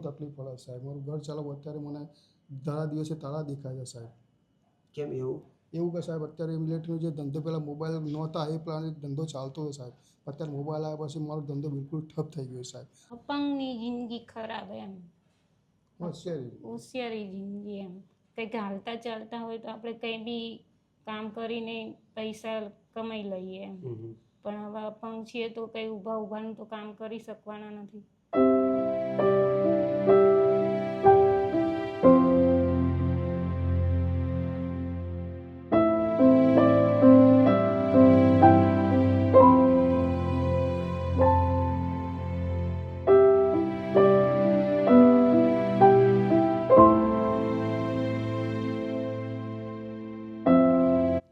તકલીફ પડે સાહેબ. મારું ઘર ચાલો અત્યારે મને ધારા દિવસે તારા દેખાય છે સાહેબ. કેમ એવું? એવું કે સાહેબ અત્યારે મિલિટરીનો જે ધંધો પહેલાં મોબાઈલ નહોતા એ પ્રમાણે ધંધો ચાલતો હતો સાહેબ. અત્યારે મોબાઈલ આવ્યા પછી મારો ધંધો બિલકુલ ઠપ થઈ ગયો સાહેબ. અપંગની જિંદગી ખરાબ એમ. હોશિયારી. હોશિયારી જિંદગી એમ. કંઈક હાલતા ચાલતા હોય તો આપણે કંઈ બી કામ કરીને પૈસા કમાઈ લઈએ એમ. પણ હવે અપંગ છીએ તો કંઈ ઊભા ઊભાનું તો કામ કરી શકવાના નથી.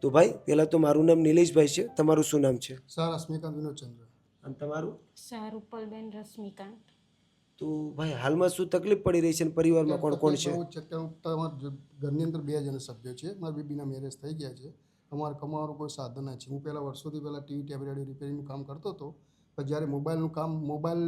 તો ભાઈ પહેલાં તો મારું નામ નિલેશભાઈ છે. તમારું શું નામ છે? સર રશ્મિકાંત વિનોદચંદ્ર. અને તમારું? શાહરૂપલબેન રશ્મિકાંત. તો ભાઈ હાલમાં શું તકલીફ પડી રહી છે અને પરિવારમાં કોણ કોણ છે? ઘરની અંદર બે જણ સભ્યો છે મારા બીબીના મેરેજ થઈ ગયા છે. અમારે કમાવાનું કોઈ સાધન નથી. હું પહેલાં વર્ષોથી પહેલાં ટીવી ટેબ રેડિયો રિપેરિંગનું કામ કરતો હતો. પણ જ્યારે મોબાઈલનું કામ મોબાઈલ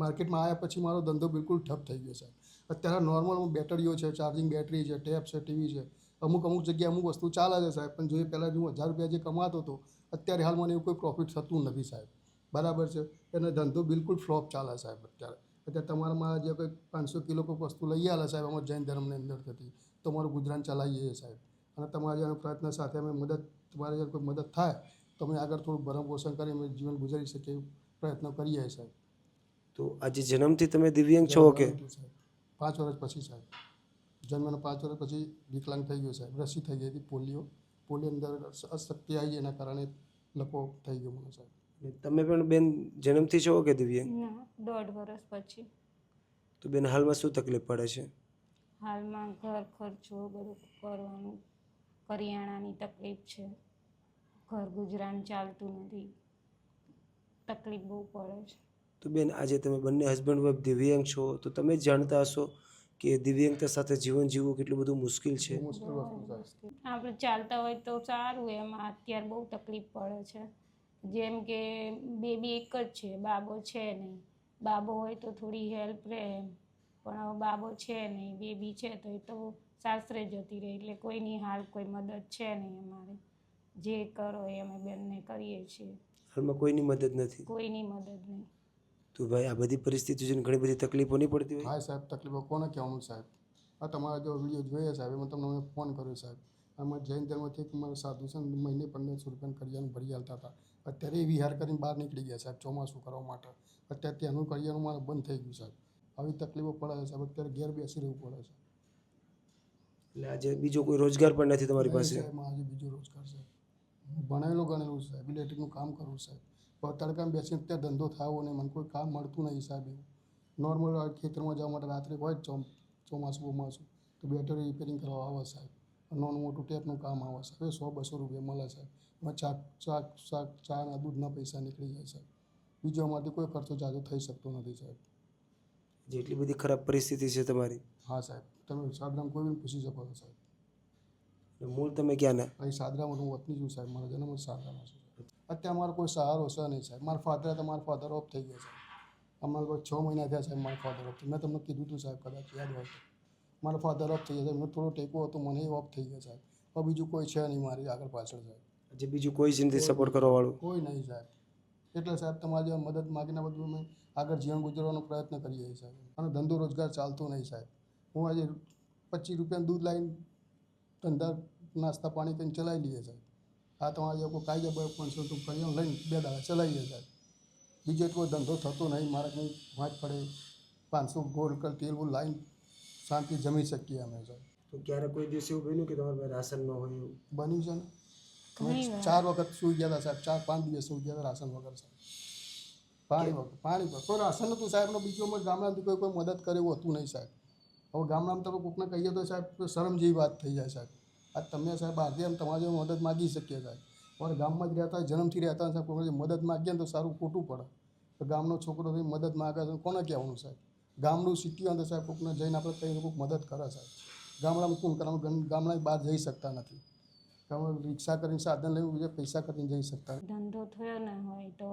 માર્કેટમાં આવ્યા પછી મારો ધંધો બિલકુલ ઠપ થઈ ગયો છે. અત્યારે નોર્મલ બેટરીઓ છે ચાર્જિંગ બેટરી છે ટેપ છે ટીવી છે. અમુક અમુક જગ્યાએ અમુક વસ્તુ ચાલે છે સાહેબ. પણ જોઈએ પહેલાં હું હજાર રૂપિયા જે કમાતો હતો અત્યારે હાલમાં એવું કોઈ પ્રોફિટ થતું નથી સાહેબ. બરાબર છે? એનો ધંધો બિલકુલ ફ્લોપ ચાલે સાહેબ અત્યારે. અત્યારે તમારામાં જે કંઈક પાંચસો કિલો કોઈ વસ્તુ લઈ આલે સાહેબ અમારા જૈન ધર્મની અંદર થતી તો અમારું ગુજરાન ચલાવીએ છીએ સાહેબ. અને તમારા જેવા પ્રયત્ન સાથે અમે મદદ તમારે જો કોઈ મદદ થાય તો અમે આગળ થોડું ભરણ પોષણ કરી અમે જીવન ગુજારી શકીએ પ્રયત્ન કરીએ સાહેબ. તો આજે જન્મથી તમે દિવ્યાંગ છો કે? સાહેબ. પાંચ વર્ષ પછી સાહેબ. જન્મના પાંચ વર્ષ પછી વિકલાંગ થઈ ગયો સાહેબ. રસી થઈ ગઈ હતી પોલિયો. પોલિયો અંદર અશક્તિ આવી એના કારણે લકો થઈ ગયો મને સાહેબ. તમે પણ બેન જન્મથી છો કે દિવ્યાંગ? ના દોઢ વર્ષ પછી. તો બેન હાલમાં શું તકલીફ પડે છે? હાલમાં ઘર ખર્ચો બધું કરવાનું કરિયાણાની તકલીફ છે. ઘર ગુજરાન ચાલતું નથી. તકલીફ બહુ પડે છે. તો બેન આજે તમે બંને હસબન્ડ વાઈફ દિવ્યાંગ છો તો તમે જાણતા હશો કે દિવ્યાંગતા સાથે જીવન જીવવું કેટલું બધું મુશ્કેલ છે? આપણે ચાલતા હોય તો સારું એમાં અત્યારે બહુ તકલીફ પડે છે. જેમ કે બેબી એક જ છે બાબો છે નહીં. બાબો હોય તો થોડી હેલ્પ રહે એમ. પણ હવે બાબો છે નહીં બેબી છે તો એ તો સાસરે જતી રહે એટલે કોઈની હાલ કોઈ મદદ છે નહીં અમારે. જે કરો એ અમે બંને કરીએ છીએ. હાલમાં કોઈની મદદ નથી? કોઈની મદદ નહીં. તો ભાઈ આ બધી પરિસ્થિતિ છે ઘણી બધી તકલીફો નહીં પડતી હોય? હા સાહેબ તકલીફો કોને કહેવાનું સાહેબ? આ તમારા જો વીડિયો જોઈએ સાહેબ એમાં તમને મેં ફોન કર્યો સાહેબ. આમાં જૈન ધર્મથી મારા સાધુ છે મહિને પંદરસો રૂપિયાનું કરિયાનું ભરી હાલતા હતા. અત્યારે એ વિહાર કરીને બહાર નીકળી ગયા સાહેબ ચોમાસું કરવા માટે. અત્યારે ત્યાંનું કરિયાનું મારે બંધ થઈ ગયું સાહેબ. આવી તકલીફો પડે છે સાહેબ અત્યારે ઘેર બેસી રહેવું પડે છે. એટલે આજે બીજો કોઈ રોજગાર પણ નથી તમારી પાસે? સાહેબ આજે બીજો રોજગાર છે. ભણેલો ગણેલું સાહેબ ઇલેક્ટ્રિકનું કામ કરું સાહેબ. તડકામાં બેસીને ત્યાં ધંધો થયો નહીં મને કોઈ કામ મળતું નહીં સાહેબ એવું નોર્મલ ખેતરમાં જવા માટે રાત્રે હોય ચોમ ચોમાસું બોમાસું. તો બેટરી રિપેરિંગ કરવા આવે સાહેબ. નાનું મોટું ટેપનું કામ આવે સાહેબ. એ સો બસો રૂપિયા મળે સાહેબ. એમાં ચા ચાક શાક ચાના દૂધના પૈસા નીકળી જાય સાહેબ. બીજો અમારાથી કોઈ ખર્ચો જાજો થઈ શકતો નથી સાહેબ. જેટલી બધી ખરાબ પરિસ્થિતિ છે તમારી. હા સાહેબ. તમે સાદરામ કોઈ બી પૂછી શકો છો સાહેબ. મૂળ તમે ક્યાંના? અહીં સાદરામાં હું વતની છું સાહેબ. મારા જન્મ સાદરામાં છે. અત્યારે મારો કોઈ સહારો છે નહીં સાહેબ. મારા ફાધર હતા મારા ફાધર ઓફ થઈ ગયા સાહેબ અમારા કોઈ છ મહિના થયા સાહેબ મારા ફાધર ઓફ મેં તમને કીધું હતું સાહેબ કદાચ યાદ હોય તો. મારા ફાધર ઓફ થઈ ગયા સાહેબ મેં થોડો ટેકો હતો મને એ ઓફ થઈ ગયા સાહેબ. હવે બીજું કોઈ છે નહીં મારી આગળ પાછળ સાહેબ. જે બીજું કોઈ જિંદગી સપોર્ટ કરવા વાળું? કોઈ નહીં સાહેબ. એટલે સાહેબ તમારી જેવા મદદ માગીને બધું અમે આગળ જીવન ગુજારવાનો પ્રયત્ન કરીએ સાહેબ. અને ધંધો રોજગાર ચાલતો નહીં સાહેબ. હું આજે પચીસ રૂપિયાનું દૂધ લાવીને ધંધા નાસ્તા પાણી કરીને ચલાવી લઈએ સાહેબ. આ તમારા જેવો કોઈ કાયદા બે પાંચસો તો કરી લઈને બે દાડા ચલાવી સાહેબ બીજો એટલો ધંધો થતો નહીં મારે કંઈ વાંચ પડે. પાંચસો ગોળ કર તેલ લાઈન શાંતિ જમી શકીએ અમે સાહેબ તો ક્યારે કોઈ દિવસ એવું બન્યું કે તમારે રાશન ન હોય એવું? બન્યું છે ને. ચાર વખત સૂઈ ગયા હતા સાહેબ ચાર પાંચ દિવસ સુઈ ગયા હતા રાશન વગર સાહેબ. પાણી વગર પાણી વગર. કોઈ રાશન હતું સાહેબ બીજો બીજું અમે ગામડામાંથી કોઈ કોઈ મદદ કરે એવું હતું નહીં સાહેબ. હવે ગામડામાં તમે કોકને કહીએ તો સાહેબ તો શરમ જેવી વાત થઈ જાય સાહેબ. આ તમે સાહેબ બહારથી એમ તમારી મદદ માગી શકીએ સાહેબ. અમારે ગામમાં જ રહેતા જન્મથી રહેતા સાહેબ, કોઈ મદદ માગીએ તો સારું ખોટું પડે. તો ગામનો છોકરો થઈ મદદ માગે છે, કોને કહેવાનું સાહેબ? ગામનું સિટી અંદર સાહેબ કોકને જઈને આપણે કંઈ કોઈક મદદ કરે સાહેબ. ગામડામાં કોણ કરવાનું અમે ગામડાની બહાર જઈ શકતા નથી. રિક્ષા કરીને સાધન લેવું જોઈએ પૈસા કરીને જઈ શકતા. ધંધો થયો ન હોય તો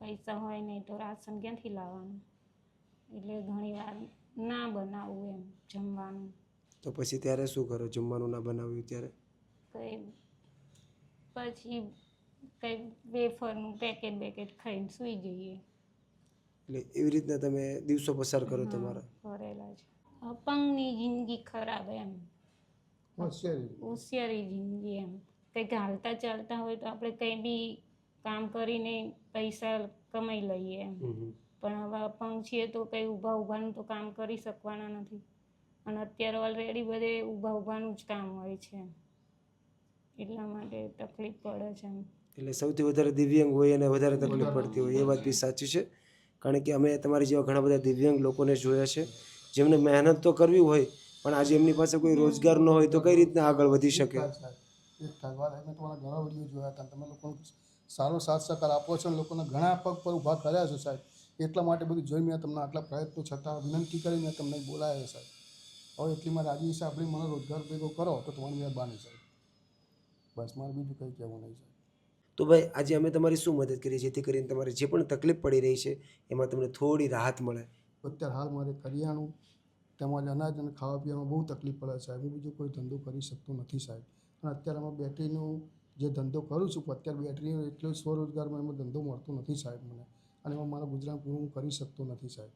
પૈસા હોય નહીં તો રાશન ક્યાંથી લાવવાનું? એટલે ઘણી વાર ના બનાવવું એમ, જમવાનું. તો પછી ત્યારે શું કરો? જમવાનું ના બનાવ્યું ત્યારે? કંઈ પછી કંઈ વેફરનું પેકેટ બેકેટ ખાઈને સૂઈ જઈએ. એટલે એવી રીતના તમે દિવસો પસાર કરો તમારા? કરેલા છે. અપંગની જિંદગી ખરાબ એમ. હોશિયારી. હોશિયારી જિંદગી એમ. કંઈક હાલતા ચાલતા હોય તો આપણે કંઈ બી કામ કરીને પૈસા કમાઈ લઈએ એમ. પણ હવે અપંગ છીએ તો કંઈ ઊભા ઊભાનું તો કામ કરી શકવાના નથી. અને અત્યારે ઓલરેડી બધે ઊભા ઊભાનું જ કામ હોય છે. એટલા માટે તકલીફ પડે છે એટલે સૌથી વધારે દિવ્યાંગ હોય અને વધારે તકલીફ પડતી હોય એ વાત બી સાચી છે. કારણ કે અમે તમારી જેવા ઘણા બધા દિવ્યાંગ લોકોને જોયા છે જેમને મહેનત તો કરવી હોય પણ આજે એમની પાસે કોઈ રોજગાર ન હોય તો કઈ રીતના આગળ વધી શકે? તમારા ઘણા વીડિયો જોયા હતા તમે લોકો સારો સાથ સહકાર આપો છો અને લોકોને ઘણા પગ પર ઊભા કર્યા છે સાહેબ. એટલા માટે બધું જોઈ મેં તમને આટલા પ્રયત્નો છતાં વિનંતી કરી મેં તમને બોલાયા છે સાહેબ. હવે એટલી મારે રાજી છે આપણે મને રોજગાર ભેગો કરો તો તમારી મહેરબાની સાહેબ બસ મારે બીજું કંઈ કહેવું નહીં સાહેબ તો ભાઈ આજે અમે તમારી શું મદદ કરીએ જેથી કરીને તમારે જે પણ તકલીફ પડી રહી છે એમાં તમને થોડી રાહત મળે? અત્યારે હાલ મારે કરિયાણું તેમજ અનાજ અને ખાવા પીવામાં બહુ તકલીફ પડે સાહેબ હું બીજો કોઈ ધંધો કરી શકતો નથી સાહેબ. અને અત્યારે અમે બેટરીનું જે ધંધો કરું છું અત્યારે બેટરીનો એટલો સ્વરોજગારમાં એમાં ધંધો મળતો નથી સાહેબ મને. અને એમાં મારા ગુજરાન પૂરું હું કરી શકતો નથી સાહેબ.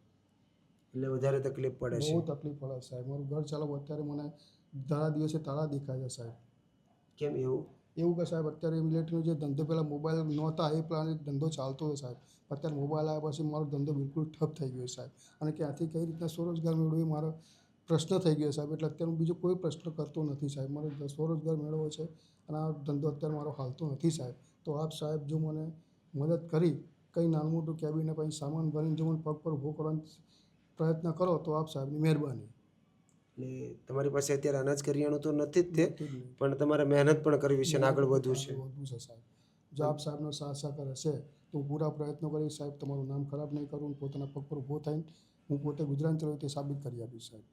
એટલે વધારે તકલીફ પડે છે. બહુ તકલીફ પડે સાહેબ. મારું ઘર ચાલો અત્યારે મને ધારા દિવસે તાળા દેખાય છે સાહેબ. કેમ એવું? એવું કે સાહેબ અત્યારે મિલિટરીનો જે ધંધો પહેલાં મોબાઈલ નહોતા એ પ્લાન ધંધો ચાલતો હતો સાહેબ. અત્યારે મોબાઈલ આવ્યા પછી મારો ધંધો બિલકુલ ઠપ થઈ ગયો સાહેબ. અને ક્યાંથી કઈ રીતના સ્વરોજગાર મેળવ્યો એ મારો પ્રશ્ન થઈ ગયો સાહેબ. એટલે અત્યારે હું બીજો કોઈ પ્રશ્ન કરતો નથી સાહેબ. મારે સ્વરોજગાર મેળવવો છે અને આ ધંધો અત્યારે મારો હાલતો નથી સાહેબ. તો આપ સાહેબ જો મને મદદ કરી કંઈ નાનું મોટું કેબિને પછી સામાન ભરીને જો મને પગ પર ઊભો કરવાનો પ્રયત્ન કરો તો આપ સાહેબની મહેરબાની. એટલે તમારી પાસે અત્યારે અનાજ કરિયાણું તો નથી જ તે. પણ તમારે મહેનત પણ કરવી છે અને આગળ વધવું છે. વધવું છે સાહેબ. જો આપ સાહેબનો સાથ સહકાર હશે તો હું પૂરા પ્રયત્નો કરીશ સાહેબ તમારું નામ ખરાબ નહીં કરું પોતાના પગ પર ઊભો થઈને હું પોતે ગુજરાન ચલાવું તે સાબિત કરી આપીશ સાહેબ.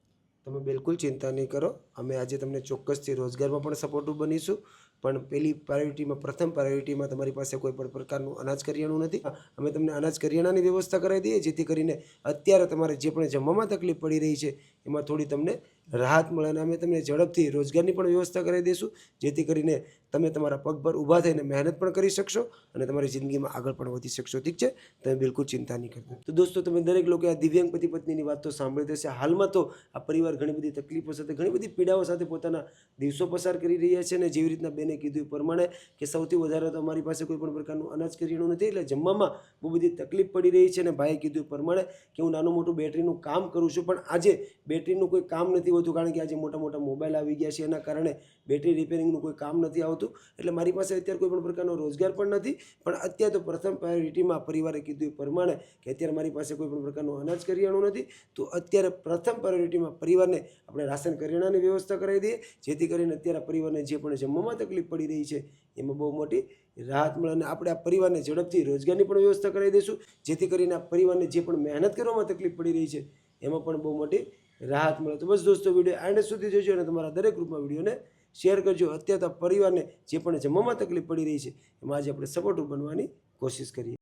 તમે બિલકુલ ચિંતા નહીં કરો. અમે આજે તમને ચોક્કસથી રોજગારમાં પણ સપોર્ટિવ બનીશું. પણ પહેલી પ્રાયોરિટીમાં પ્રથમ પ્રાયોરિટીમાં તમારી પાસે કોઈ પણ પ્રકારનું અનાજ કરિયાણું નથી. અમે તમને અનાજ કરિયાણાની વ્યવસ્થા કરાવી દઈએ, જેથી કરીને અત્યારે તમારે જે પણ જમવામાં તકલીફ પડી રહી છે એમાં થોડી તમને રાહત મળે અને અમે તમને ઝડપથી રોજગારની પણ વ્યવસ્થા કરાવી દઈશું, જેથી કરીને તમે તમારા પગ પર ઊભા થઈને મહેનત પણ કરી શકશો અને તમારી જિંદગીમાં આગળ પણ વધી શકશો. ઠીક છે? તમે બિલકુલ ચિંતા નહીં કરતા. તો દોસ્તો, તમે દરેક લોકો આ દિવ્યાંગ પતિ પત્નીની વાત તો સાંભળી હશે. હાલમાં તો આ પરિવાર ઘણી બધી તકલીફો સાથે, ઘણી બધી પીડાઓ સાથે પોતાના દિવસો પસાર કરી રહ્યા છે અને જેવી રીતના બેને કીધું પ્રમાણે કે સૌથી વધારે તો અમારી પાસે કોઈ પણ પ્રકારનું અનાજ કરિયાણું નથી, એટલે જમવામાં બહુ બધી તકલીફ પડી રહી છે અને ભાઈએ કીધું પ્રમાણે કે હું નાનું મોટું બેટરીનું કામ કરું છું, પણ આજે બેટરીનું કોઈ કામ નથી હોતું કારણ કે આજે મોટા મોટા મોબાઈલ આવી ગયા છે એના કારણે બેટરી રિપેરિંગનું કોઈ કામ નથી આવતું. એટલે મારી પાસે અત્યારે કોઈ પણ પ્રકારનો રોજગાર પણ નથી. પણ અત્યારે તો પ્રથમ પ્રાયોરિટીમાં પરિવારે કીધું એ પ્રમાણે કે અત્યારે મારી પાસે કોઈ પણ પ્રકારનું અનાજ કરિયાણું નથી. તો અત્યારે પ્રથમ પ્રાયોરિટીમાં પરિવારને આપણે રાશન કરિયાણાની વ્યવસ્થા કરાવી દઈએ. જેથી કરીને અત્યારે પરિવારને જે પણ જમવામાં તકલીફ પડી રહી છે એમાં બહુ મોટી રાહત મળે અને આપણે આ પરિવારને ઝડપથી રોજગારની પણ વ્યવસ્થા કરાવી દઈશું. જેથી કરીને આ પરિવારને જે પણ મહેનત કરવામાં તકલીફ પડી રહી છે એમાં પણ બહુ મોટી રાહત મળે. તો બસ દોસ્તો વીડિયો એન્ડ સુધી જોજો અને તમારા દરેક ગ્રુપમાં વિડીયોને શેર કરજો. અત્યારે પરિવારને જે પણ જમવામાં તકલીફ પડી રહી છે, એમાં આજે આપણે સપોર્ટિવ બનવાની કોશિશ કરીએ.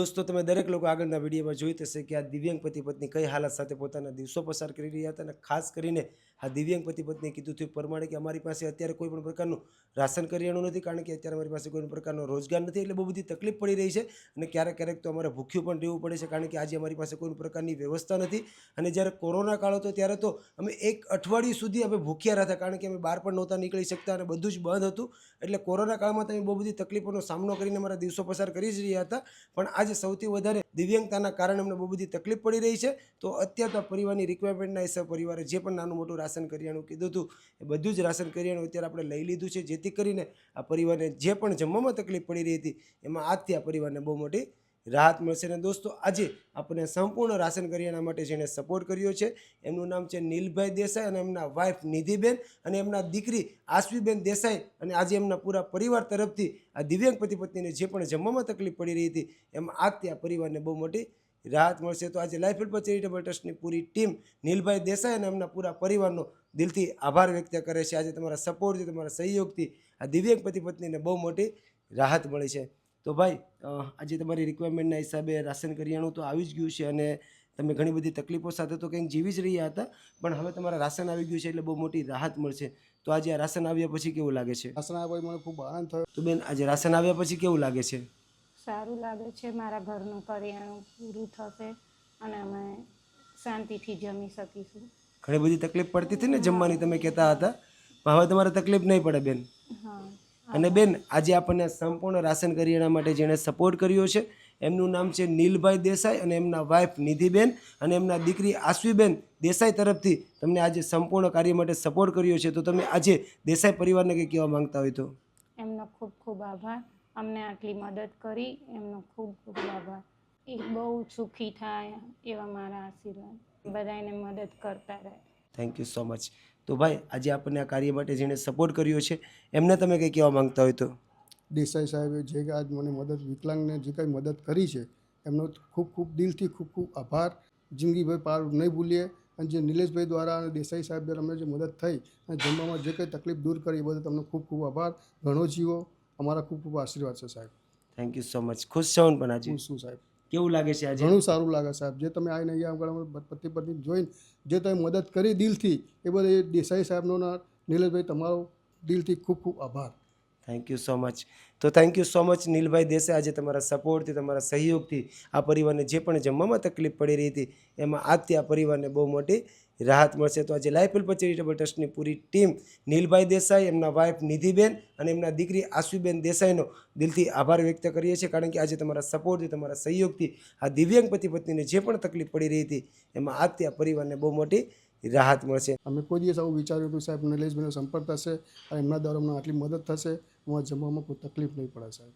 દોસ્તો, તમે દરેક લોકો આગળના વિડીયોમાં જોઈ થશે કે આ દિવ્યાંગ પતિ પત્ની કઈ હાલત સાથે પોતાના દિવસો પસાર કરી રહ્યા હતા અને ખાસ કરીને આ દિવ્યાંગ પતિ પત્નીએ કીધું થયું પ્રમાણે કે અમારી પાસે અત્યારે કોઈ પણ પ્રકારનું રાશન કરિયાણું નથી, કારણ કે અત્યારે અમારી પાસે કોઈ પણ પ્રકારનો રોજગાર નથી, એટલે બહુ બધી તકલીફ પડી રહી છે અને ક્યારેક ક્યારેક તો અમારે ભૂખ્યું પણ રહેવું પડે છે, કારણ કે આજે અમારી પાસે કોઈ પ્રકારની વ્યવસ્થા નથી. અને જ્યારે કોરોના કાળ હતો ત્યારે તો અમે એક અઠવાડિયું સુધી અમે ભૂખ્યા રહ્યા હતા કારણ કે અમે બહાર પણ નહોતા નીકળી શકતા અને બધું જ બંધ હતું. એટલે કોરોના કાળમાં તમે બહુ બધી તકલીફોનો સામનો કરીને અમારા દિવસો પસાર કરી જ રહ્યા હતા. પણ આજે સૌથી વધારે દિવ્યાંગતાના કારણે અમને બહુ બધી તકલીફ પડી રહી છે. તો અત્યારે તો પરિવારની રિક્વાયરમેન્ટના હિસાબ પરિવારે જે પણ નાનું મોટું રાશન કરિયાણું કીધું હતું, એ બધું જ રાશન કરિયાણું અત્યારે આપણે લઈ લીધું છે. જેથી કરીને આ પરિવારને જે પણ જમવામાં તકલીફ પડી રહી હતી, એમાં આજથી આ પરિવારને બહુ મોટી રાહત મળશે અને દોસ્તો, આજે આપણે સંપૂર્ણ રાશન કરિયાણા માટે જેણે સપોર્ટ કર્યો છે, એમનું નામ છે નીલભાઈ દેસાઈ અને એમના વાઇફ નિધિબેન અને એમના દીકરી આશ્વીબેન દેસાઈ અને આજે એમના પૂરા પરિવાર તરફથી આ દિવ્યાંગ પતિ પત્નીને જે પણ જમવામાં તકલીફ પડી રહી હતી, એમાં આજથી આ પરિવારને બહુ મોટી રાહત મળશે. તો આજે લાઈફ હેલ્પ ચેરિટેબલ ટ્રસ્ટની પૂરી ટીમ નીલભાઈ દેસાઈ અને એમના પૂરા પરિવારનો દિલથી આભાર વ્યક્ત કરે છે. આજે તમારા સપોર્ટથી તમારા સહયોગથી આ દિવ્યાંગ પતિ પત્નીને બહુ મોટી રાહત મળી છે. તો ભાઈ આજે તમારી રિક્વાયરમેન્ટના હિસાબે રાશન કરિયાણું તો આવી જ ગયું છે અને તમે ઘણી બધી તકલીફો સાથે તો કંઈક જીવી જ રહ્યા હતા પણ હવે તમારા રાશન આવી ગયું છે એટલે બહુ મોટી રાહત મળશે. તો આજે આ રાશન આવ્યા પછી કેવું લાગે છે? રાશન આવ્યા પછી મને ખૂબ આનંદ થયો. તો બેન આજે રાશન આવ્યા પછી કેવું લાગે છે? સારું લાગે છે મારા ઘરનું કરિયાણું પૂરું થશે અને અમે શાંતિથી જમી શકીશું. ઘણી બધી તકલીફ પડતી હતી ને જમવાની તમે કહેતા હતા. પણ હવે તમારે તકલીફ નહીં પડે બેન. હા. અને બેન આજે આપણને સંપૂર્ણ રાશન કરિયાણા માટે જેણે સપોર્ટ કર્યો છે એમનું નામ છે નીલભાઈ દેસાઈ અને એમના વાઇફ નિધિબેન અને એમના દીકરી આશ્વીબેન દેસાઈ તરફથી તમને આજે સંપૂર્ણ કાર્ય માટે સપોર્ટ કર્યો છે. તો તમે આજે દેસાઈ પરિવારને કંઈ કહેવા માંગતા હોય તો? એમનો ખૂબ ખૂબ આભાર. અમને આટલી મદદ કરી. એમનો ખૂબ ખૂબ આભાર. એ બહુ સુખી થાય એવા મારા આશીર્વાદ. બધાને મદદ કરતા રહે. થેન્ક યુ સો મચ તો ભાઈ આજે આપણને આ કાર્ય માટે જેણે સપોર્ટ કર્યો છે એમને તમે કંઈ કહેવા માંગતા હોય તો? દેસાઈ સાહેબે જે આજ મને મદદ વિકલાંગને જે કંઈ મદદ કરી છે એમનો ખૂબ ખૂબ દિલથી ખૂબ ખૂબ આભાર. જિંદગીભાઈ પાર નહીં ભૂલીએ. અને જે નિલેશભાઈ દ્વારા અને દેસાઈ સાહેબ દ્વારા અમને જે મદદ થઈ અને જમવામાં જે કંઈ તકલીફ દૂર કરી એ બદલ તમને ખૂબ ખૂબ આભાર. ઘણો જીવો. અમારા ખૂબ ખૂબ આશીર્વાદ છે સાહેબ. થેન્ક યુ સો મચ ખુશ છો પણ આજે? શું સાહેબ. કેવું લાગે છે આજે? ઘણું સારું લાગે સાહેબ. જે તમે આવીને અહીંયા આગળ પતિ પત્ની જોઈને જે તમે મદદ કરી દિલથી, એ બધે દેસાઈ સાહેબનો નીલેશભાઈ તમારો દિલથી ખૂબ ખૂબ આભાર. થેન્ક યુ સો મચ તો થેન્ક યુ સો મચ નીલભાઈ દેસાઈ. આજે તમારા સપોર્ટથી તમારા સહયોગથી આ પરિવારને જે પણ જમવામાં તકલીફ પડી રહી હતી, એમાં આજથી આ પરિવારને બહુ મોટી રાહત મળશે તો આજે લાઈફ હેલ્પ ચેરિટેબલ ટ્રસ્ટની પૂરી ટીમ નીલભાઈ દેસાઈ એમના વાઇફ નિધિબેન અને એમના દીકરી આશુબેન દેસાઈનો દિલથી આભાર વ્યક્ત કરીએ છીએ. કારણ કે આજે તમારા સપોર્ટથી તમારા સહયોગથી આ દિવ્યાંગ પતિ પત્નીને જે પણ તકલીફ પડી રહી હતી એમાં આજથી આ પરિવારને બહુ મોટી રાહત મળશે. અમે કોઈ દિવસ આવું વિચાર્યું હતું સાહેબ નિલેશભાઈનો સંપર્ક થશે અને એમના દ્વારા અમને આટલી મદદ થશે અમારે જમવામાં કોઈ તકલીફ નહીં પડે સાહેબ.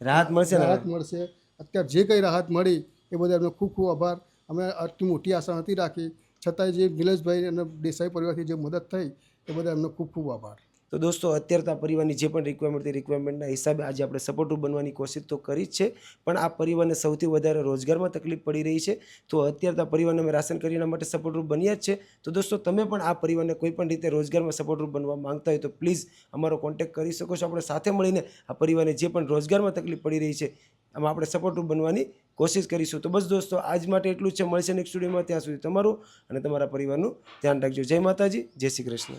રાહત મળશે રાહત મળશે. અત્યારે જે કંઈ રાહત મળી એ બધા એમનો ખૂબ ખૂબ આભાર. અમે આટલી મોટી આશા નથી રાખી છતાંય જે નિલેશભાઈ અને દેસાઈ પરિવારથી જે મદદ થઈ, એ બધા એમનો ખૂબ ખૂબ આભાર. તો દોસ્તો, અત્યારે આ પરિવારની જે પણ રિક્વાયરમેન્ટ હતી રિક્વાયરમેન્ટના હિસાબે આજે આપણે સપોર્ટિવ બનવાની કોશિશ તો કરી જ છે, પણ આ પરિવારને સૌથી વધારે રોજગારમાં તકલીફ પડી રહી છે. તો અત્યારે આ પરિવારને અમે રાશન કરીના માટે સપોર્ટરૂપ બન્યા જ છે. તો દોસ્તો, તમે પણ આ પરિવારને કોઈ પણ રીતે રોજગારમાં સપોર્ટરૂપ બનવા માંગતા હોય તો પ્લીઝ અમારો કોન્ટેક્ટ કરી શકો છો. આપણે સાથે મળીને આ પરિવારને જે પણ રોજગારમાં તકલીફ પડી રહી છે, આમાં આપણે સપોર્ટરૂપ બનવાની કોશિશ કરીશું. તો બસ દોસ્તો, આજ માટે એટલું જ છે. મળશે નેક્સ્ટ સ્ટુડિયોમાં ત્યાં સુધી તમારું અને તમારા પરિવારનું ધ્યાન રાખજો. જય માતાજી, જય શ્રી કૃષ્ણ.